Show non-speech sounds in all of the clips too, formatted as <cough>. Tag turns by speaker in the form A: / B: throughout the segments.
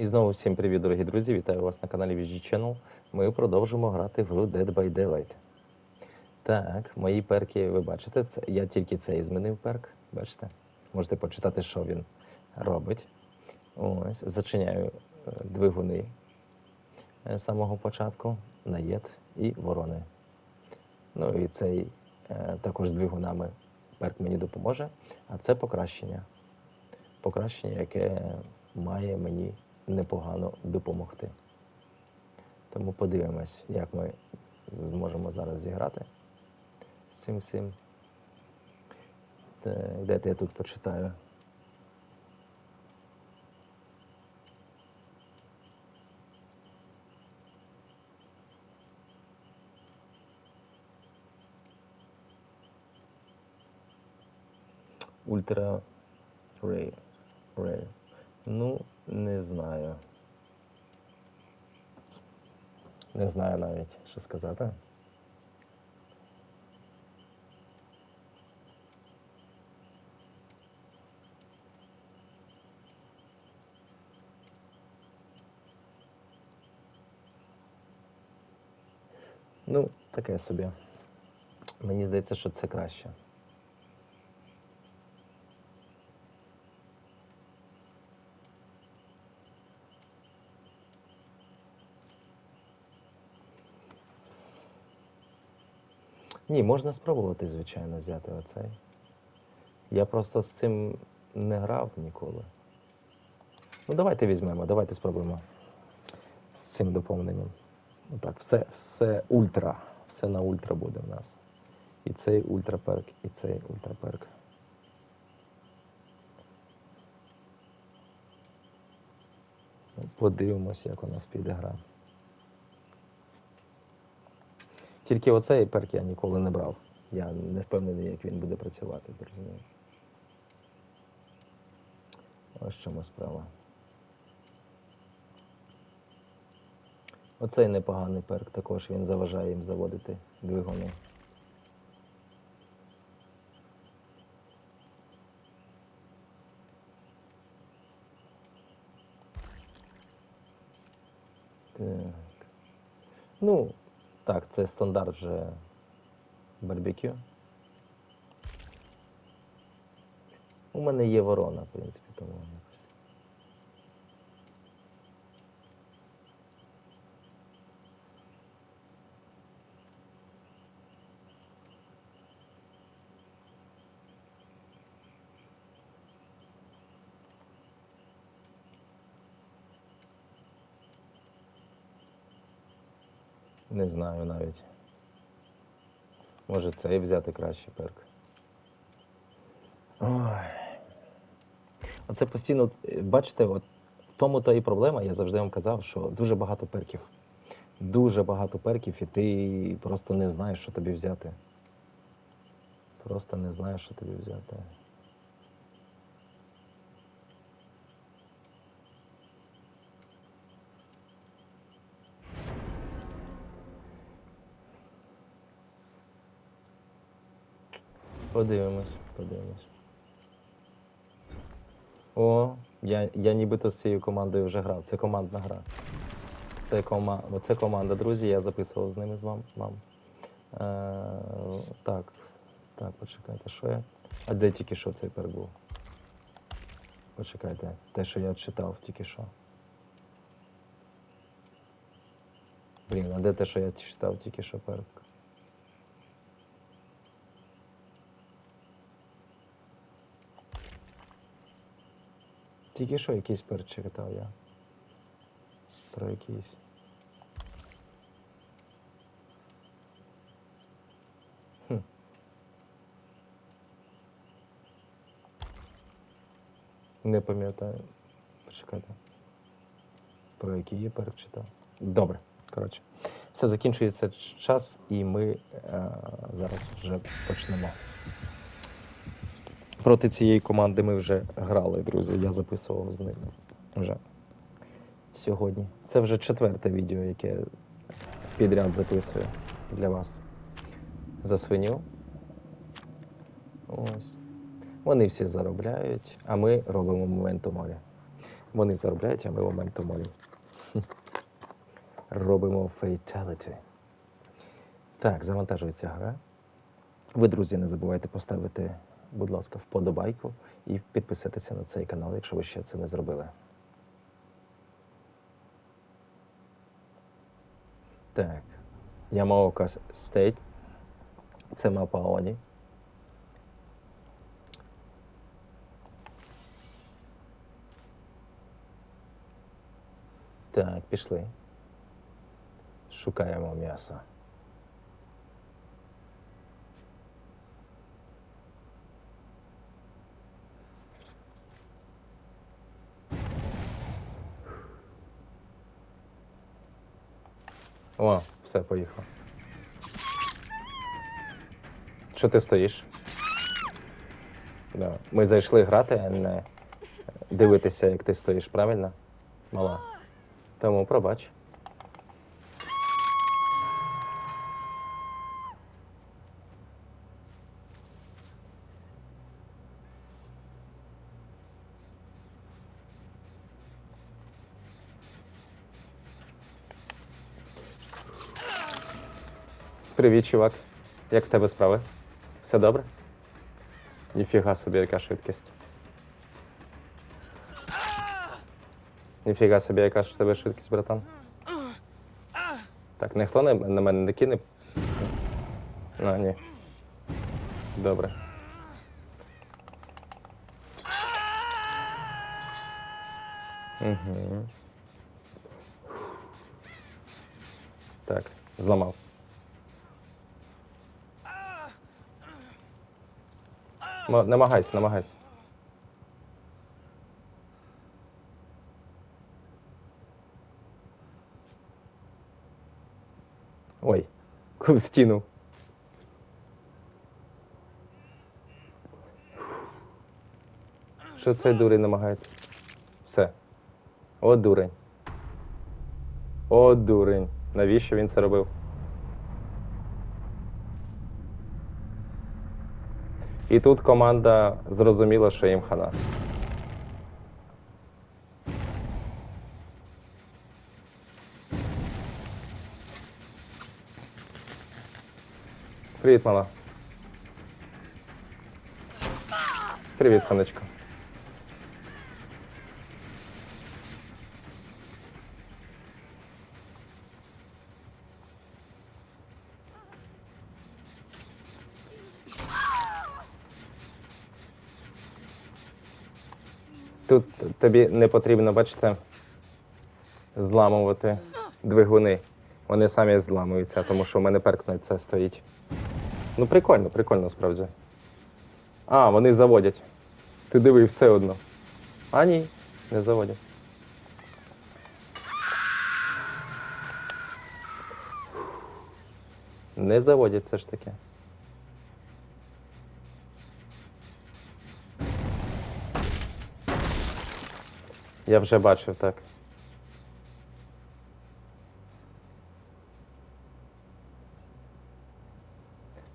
A: І знову всім привіт, дорогі друзі! Вітаю вас на каналі VG Channel. Ми продовжимо грати в гру Dead by Daylight. Так, мої перки, ви бачите, це, я тільки цей змінив перк. Бачите? Можете почитати, що він робить. Ось, зачиняю е, двигуни е, з самого початку, наєд і ворони. Ну і цей е, також з двигунами перк мені допоможе, а це покращення. Покращення, яке має мені непогано допомогти. Тому подивимось, як ми зможемо зараз зіграти з цим всім. Так, Де я тут почитаю? Ультра. Рей. Ну, не знаю. Не знаю навіть, що сказати. Ну, таке собі. Мені здається, що це краще. Ні, можна спробувати, звичайно, взяти оцей. Я просто з цим не грав ніколи. Ну, давайте візьмемо, давайте спробуємо з цим доповненням. Ну так, все, все ультра. Все на ультра буде в нас. І цей ультраперк, і цей ультраперк. Ну, Подивимось, як у нас піде гра. Тільки оцей перк я ніколи не брав. Я не впевнений, як він буде працювати, ти розумієш. Ось чому справа. Оцей непоганий перк також він заважає їм заводити двигуни. Так. Ну, так, це стандарт вже барбекю. У мене є ворона, в принципі, тому якось. Не знаю навіть. Може цей взяти краще перк. Ой. Оце постійно, бачите, от тому то і проблема, я завжди вам казав, що дуже багато перків. Дуже багато перків, і ти просто не знаєш, що тобі взяти. Просто не знаєш, що тобі взяти. Подивимось, подивимось. О, я, я нібито з цією командою вже грав. Це командна гра. Це, кома... Це команда, друзі, я записував з ними з вам. вам. Е, так, так, почекайте, що я. А де тільки що цей перк був? Почекайте, те, що я читав тільки що. Блін, а де те, що я читав тільки що перк? Тільки що якийсь перк читав я. Про якийсь. Хм. Не пам'ятаю. Почекайте. Про який я перк читав. Добре, коротше. Все закінчується час, і ми е, зараз вже почнемо. Проти цієї команди ми вже грали, друзі. Я записував з ними вже сьогодні. Це вже четверте відео, яке підряд записую для вас за свиню. Ось. Вони всі заробляють, а ми робимо моменту моря. Вони заробляють, а ми моменту молі. <laughs> Робимо фейталіті. Так, завантажується гра. Ви, друзі, не забувайте поставити, будь ласка, вподобайку і підписатися на цей канал, якщо ви ще це не зробили. Так. Ямаока Стейт. Це мапа Оні. Так, пішли. Шукаємо м'ясо. О, все, поїхав. Що ти стоїш? Да. Ми зайшли грати, а не дивитися, як ти стоїш, правильно? Мала. Тому пробач. Привіт, чувак. Як в тебе справи? Все добре? Ніфіга собі, яка швидкість. Ніфіга собі, яка ж в тебе швидкість, братан. Так, ніхто на, на мене не кине. А, ні. Добре. Угу. Так, зламав. Ма- Намагайся, намагайся. Ой, <laughs> в стіну. Що цей дурень намагається? Все. О, дурень. О, дурень. Навіщо він це робив? І тут команда зрозуміла, що їм хана. Привіт, мала. Привіт, сонечко. Тут тобі не потрібно, бачите, зламувати двигуни. Вони самі зламуються, тому що в мене перк на це стоїть. Ну, прикольно, прикольно справді. А, вони заводять. Ти диви все одно. А ні, не заводять. Не заводять все ж таки. Я вже бачив так.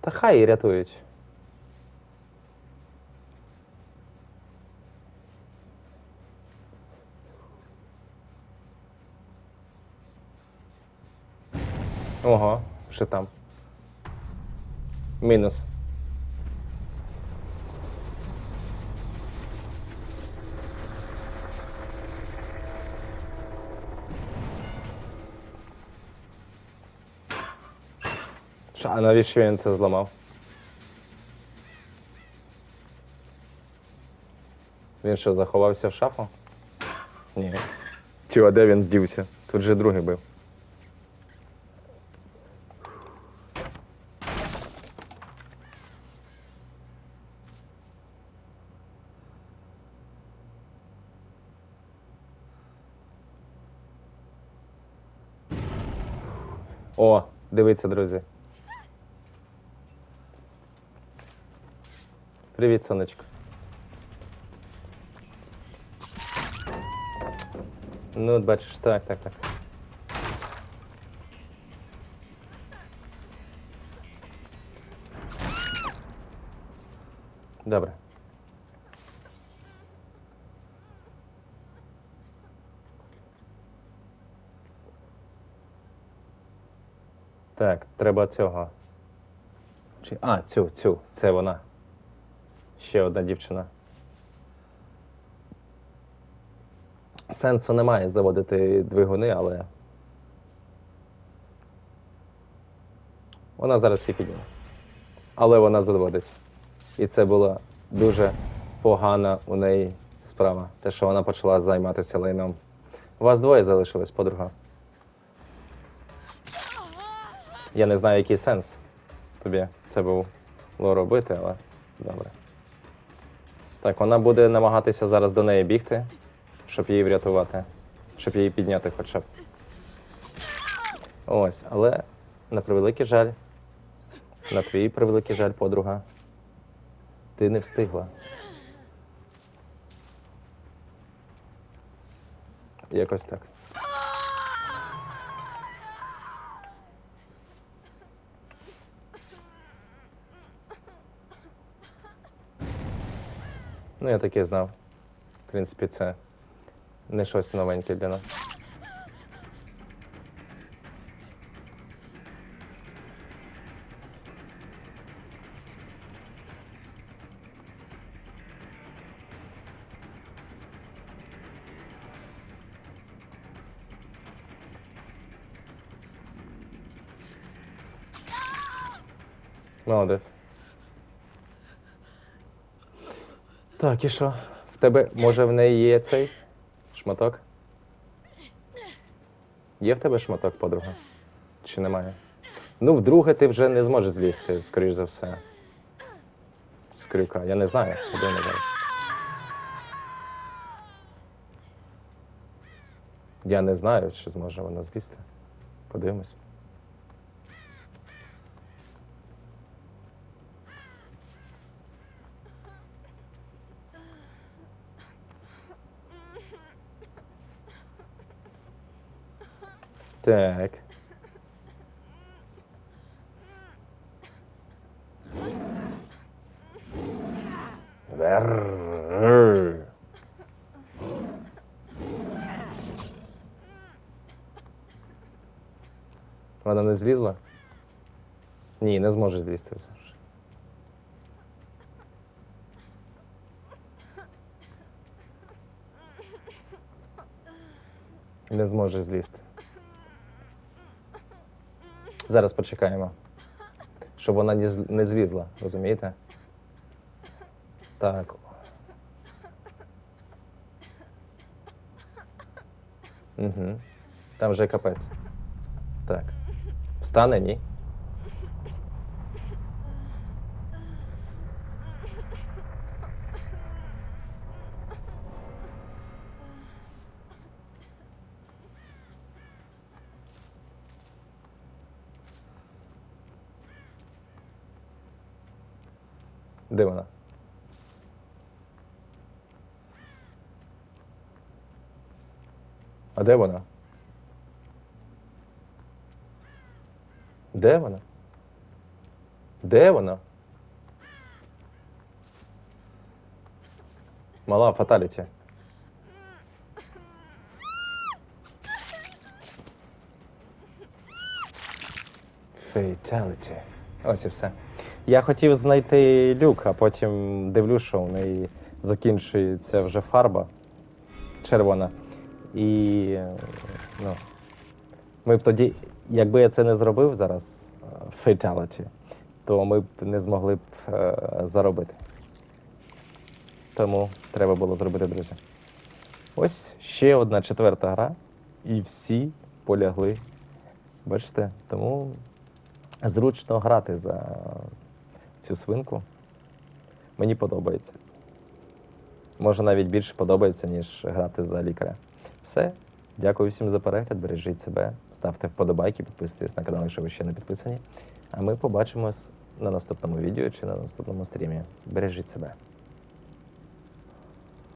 A: Та хай рятують. Ого, що там? Мінус. Що, а навіщо він це зламав? Він що, заховався в шафу? Ні. Чого, де він здівся? Тут же другий бив. О, дивіться, друзі. Привіт, сонечко. Ну, бачиш, так, так, так. Добре. Так, треба цього. Чи... А, цю, цю, це вона. Ще одна дівчина. Сенсу немає заводити двигуни, але. Вона зараз підніме. Але вона заводить. І це була дуже погана у неї справа. Те, що вона почала займатися лайном. У вас двоє залишилось, подруга. Я не знаю, який сенс тобі це було робити, але добре. Так, вона буде намагатися зараз до неї бігти, щоб її врятувати, щоб її підняти хоча б. Ось, але на превеликий жаль, на твій превеликий жаль, подруга, ти не встигла. Якось так. Ну, я таки знав. В принципі, це не щось новеньке для нас. Молодець. Так, і що? В тебе, може, в неї є цей шматок? Є в тебе шматок, подруга? Чи немає? Ну, вдруге ти вже не зможеш злізти, скоріш за все. З крюка. Я не знаю, куди не зараз. Я не знаю, чи зможе вона злізти. Подивимось. Так. Верр. Вона не злізла? Ні, не зможе злізти все ж. Не зможе злізти. Зараз почекаємо. Щоб вона не злізла, розумієте? Так. Угу. Там вже капець. Так. Встане, ні? Де вона? А де вона? Де вона? Де вона? Мала фаталіті. Fatality. Ось і все. Я хотів знайти люк, а потім дивлюсь, що у неї закінчується вже фарба червона. І ну, ми б тоді, якби я це не зробив зараз, е, fatality, то ми б не змогли б е, заробити. Тому треба було зробити, друзі. Ось ще одна четверта гра, і всі полягли. Бачите? Тому зручно грати за цю свинку. Мені подобається. Може навіть більше подобається, ніж грати за лікаря. Все. Дякую всім за перегляд. Бережіть себе, ставте вподобайки, підписуйтесь на канал, якщо ви ще не підписані. А ми побачимось на наступному відео чи на наступному стрімі. Бережіть себе.